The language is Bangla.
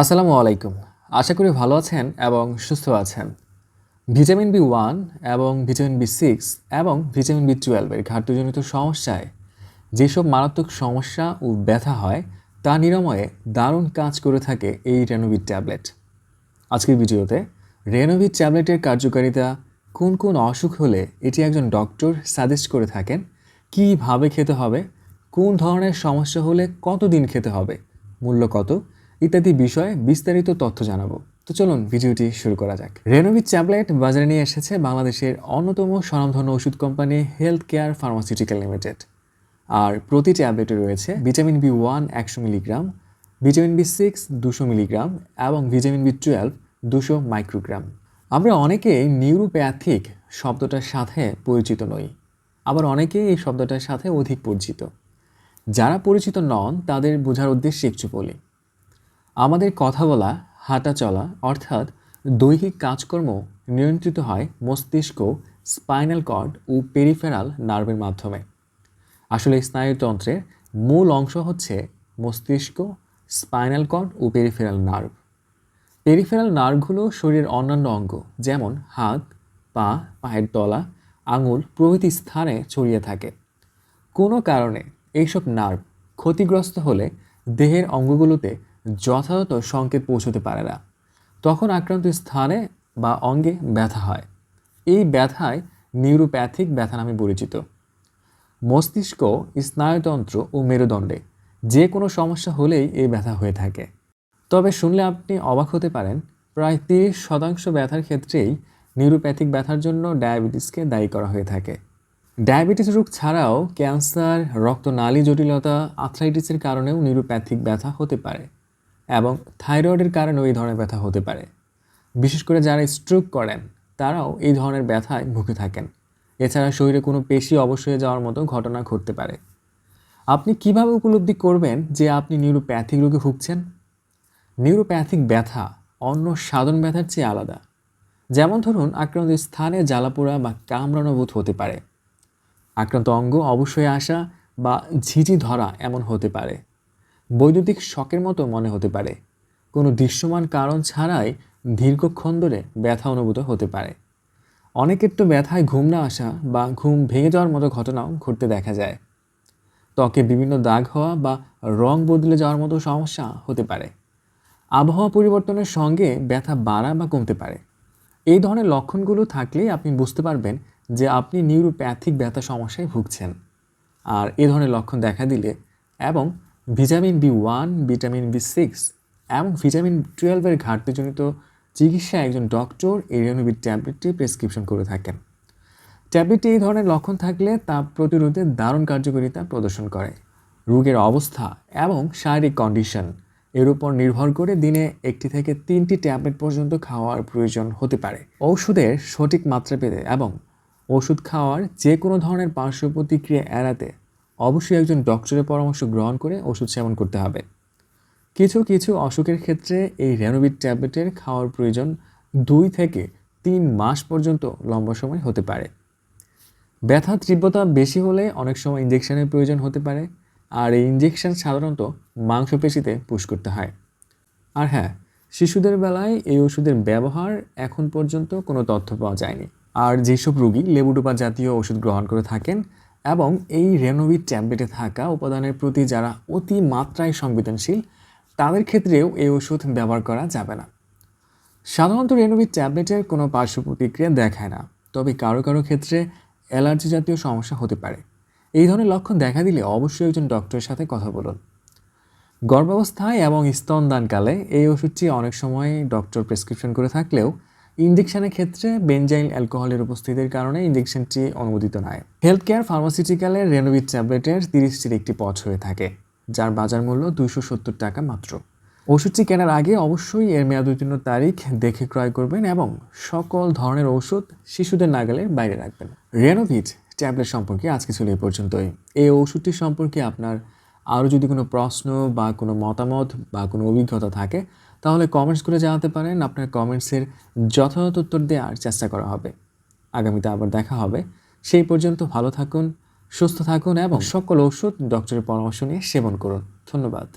আসসালামু আলাইকুম। আশা করি ভালো আছেন এবং সুস্থ আছেন। ভিটামিন বি ওয়ান এবং ভিটামিন বি সিক্স এবং ভিটামিন বি টুয়েলভের ঘাটতিজনিত সমস্যায় যেসব মারাত্মক সমস্যা ও ব্যথা হয়, তা নিরাময়ে দারুণ কাজ করে থাকে এই রেনোভিট ট্যাবলেট। আজকের ভিডিওতে রেনোভিট ট্যাবলেটের কার্যকারিতা কোন কোন অসুখ হলে এটি একজন ডক্টর সাজেস্ট করে থাকেন, কীভাবে খেতে হবে, কোন ধরনের সমস্যা হলে কতদিন খেতে হবে, মূল্য কত ইত্যাদি বিষয়ে বিস্তারিত তথ্য জানাব। তো চলুন ভিডিওটি শুরু করা যাক। রেনোভিট ট্যাবলেট বাজারে নিয়ে এসেছে বাংলাদেশের অন্যতম স্বনামধন্য ওষুধ company health care pharmaceutical limited আর প্রতি ট্যাবলেটে রয়েছে ভিটামিন বি ওয়ান একশো মিলিগ্রাম, ভিটামিন বি সিক্স দুশো মিলিগ্রাম এবং ভিটামিন বি টুয়েলভ দুশো মাইক্রোগ্রাম। আমরা অনেকেই নিউরোপ্যাথিক শব্দটার সাথে পরিচিত নই। আবার অনেকেই এই শব্দটার সাথে অধিক পরিচিত। যারা পরিচিত নন, তাদের বোঝার উদ্দেশ্যে একটু বলি। আমাদের কথা বলা, হাঁটা চলা, অর্থাৎ দৈহিক কাজকর্ম নিয়ন্ত্রিত হয় মস্তিষ্ক, স্পাইনাল কর্ড ও পেরিফেরাল নার্ভের মাধ্যমে। আসলে স্নায়ুতন্ত্রের মূল অংশ হচ্ছে মস্তিষ্ক, স্পাইনাল কর্ড ও পেরিফেরাল নার্ভ। পেরিফেরাল নার্ভগুলো শরীরের অন্যান্য অঙ্গ, যেমন হাত, পা, পায়ের তলা, আঙুল প্রভৃতি স্থানে ছড়িয়ে থাকে। কোনো কারণে এইসব নার্ভ ক্ষতিগ্রস্ত হলে দেহের অঙ্গগুলোতে যথাযথ সংকেত পৌঁছতে পারে না। তখন আক্রান্ত স্থানে বা অঙ্গে ব্যথা হয়। এই ব্যথায় নিউরোপ্যাথিক ব্যথা নামে পরিচিত। মস্তিষ্ক, স্নায়ুতন্ত্র ও মেরুদণ্ডে যে কোনো সমস্যা হলেই এই ব্যথা হয়ে থাকে। তবে শুনলে আপনি অবাক হতে পারেন, প্রায় তিরিশ শতাংশ ব্যথার ক্ষেত্রেই নিউরোপ্যাথিক ব্যথার জন্য ডায়াবেটিসকে দায়ী করা হয়ে থাকে। ডায়াবেটিস রোগ ছাড়াও ক্যান্সার, রক্তনালী জটিলতা, আর্থ্রাইটিসের কারণেও নিউরোপ্যাথিক ব্যথা হতে পারে। এবং থাইরয়েডের কারণেও এই ধরনের ব্যথা হতে পারে। বিশেষ করে যারা স্ট্রোক করেন, তারাও এই ধরনের ব্যথায় ভুগে থাকেন। এছাড়া শরীরে কোনো পেশি অবশ হয়ে যাওয়ার মতো ঘটনা ঘটতে পারে। আপনি কীভাবে উপলব্ধি করবেন যে আপনি নিউরোপ্যাথিক রোগে ভুগছেন? নিউরোপ্যাথিক ব্যথা অন্য সাধারণ ব্যথার চেয়ে আলাদা। যেমন ধরুন, আক্রান্ত স্থানে জ্বালাপোড়া বা কামড়ানো বোধ হতে পারে। আক্রান্ত অঙ্গ অবশ্যই আসা বা ঝিঝি ধরা এমন হতে পারে। বৈদ্যুতিক শকের মতো মনে হতে পারে। কোনো দৃশ্যমান কারণ ছাড়াই দীর্ঘক্ষণ ধরে ব্যথা অনুভূত হতে পারে। অনেকের তো ব্যথায় ঘুম না আসা বা ঘুম ভেঙে যাওয়ার মতো ঘটনাও ঘটতে দেখা যায়। ত্বকে বিভিন্ন দাগ হওয়া বা রং বদলে যাওয়ার মতো সমস্যা হতে পারে। আবহাওয়া পরিবর্তনের সঙ্গে ব্যথা বাড়া বা কমতে পারে। এই ধরনের লক্ষণগুলো থাকলেই আপনি বুঝতে পারবেন যে আপনি নিউরোপ্যাথিক ব্যথা সমস্যায় ভুগছেন। আর এ ধরনের লক্ষণ দেখা দিলে এবং vitamin B one, vitamin B six এবং ভিটামিন টুয়েলভের ঘাটতিজনিত চিকিৎসা একজন ডক্টর এরিয়ানোভিট ট্যাবলেটটি প্রেসক্রিপশন করে থাকেন। ট্যাবলেটটি এই ধরনের লক্ষণ থাকলে তা প্রতিরোধে দারুণ কার্যকারিতা প্রদর্শন করে। রোগের অবস্থা এবং শারীরিক কন্ডিশন এর উপর নির্ভর করে দিনে একটি থেকে তিনটি ট্যাবলেট পর্যন্ত খাওয়ার প্রয়োজন হতে পারে। ঔষধের সঠিক মাত্রা পেতে এবং ওষুধ খাওয়ার যে কোনো ধরনের পার্শ্ব প্রতিক্রিয়া এড়াতে অবশ্যই একজন ডক্টরের পরামর্শ গ্রহণ করে ওষুধ সেবন করতে হবে। কিছু কিছু অসুখের ক্ষেত্রে এই রেনোভিট ট্যাবলেটের খাওয়ার প্রয়োজন দুই থেকে তিন মাস পর্যন্ত লম্বা সময় হতে পারে। ব্যথা তীব্রতা বেশি হলে অনেক সময় ইঞ্জেকশনের প্রয়োজন হতে পারে আর এই ইঞ্জেকশন সাধারণত মাংসপেশিতে পুশ করতে হয়। আর হ্যাঁ শিশুদের বেলায় এই ওষুধের ব্যবহার এখন পর্যন্ত কোনো তথ্য পাওয়া যায়নি। আর যেসব রোগী লেবুডোপা জাতীয় ওষুধ গ্রহণ করে থাকেন এবং এই রেনোভিট ট্যাবলেটে থাকা উপাদানের প্রতি যারা অতি মাত্রায় সংবেদনশীল, তাদের ক্ষেত্রেও এই ওষুধ ব্যবহার করা যাবে না। সাধারণত রেনোভিট ট্যাবলেটের কোনো পার্শ্ব প্রতিক্রিয়া দেখায় না, তবে কারও কারও ক্ষেত্রে অ্যালার্জি জাতীয় সমস্যা হতে পারে। এই ধরনের লক্ষণ দেখা দিলে অবশ্যই একজন ডক্টরের সাথে কথা বলুন। গর্ভাবস্থায় এবং স্তনদানকালে এই ওষুধটি অনেক সময় ডক্টর প্রেসক্রিপশন করে থাকলেও ইঞ্জেকশনের ক্ষেত্রে বেনজাইল অ্যালকোহলের উপস্থিতির কারণে ইঞ্জেকশনটি অনুমোদিত নয়। হেলথ কেয়ার ফার্মাসিউটিক্যালের রেনোভিট ট্যাবলেটের তিরিশটির একটি পথ হয়ে থাকে, যার বাজার মূল্য দুশো সত্তর টাকা মাত্র। ওষুধটি কেনার আগে অবশ্যই এর মেয়াদ উত্তীর্ণ তারিখ দেখে ক্রয় করবেন এবং সকল ধরনের ওষুধ শিশুদের নাগালের বাইরে রাখবেন। রেনোভিট ট্যাবলেট সম্পর্কে আজকে ছিল এই পর্যন্তই। এই ওষুধটি সম্পর্কে আপনার আরও যদি কোনো প্রশ্ন বা কোনো মতামত বা কোনো অভিজ্ঞতা থাকে, তাহলে কমেন্টস করে জানাতে পারেন। আপনার কমেন্টসের যথাযথ উত্তর দেওয়ার চেষ্টা করা হবে। আগামীতে আবার দেখা হবে। সেই পর্যন্ত ভালো থাকুন, সুস্থ থাকুন এবং সকল ওষুধ ডক্টরের পরামর্শ নিয়ে সেবন করুন। ধন্যবাদ।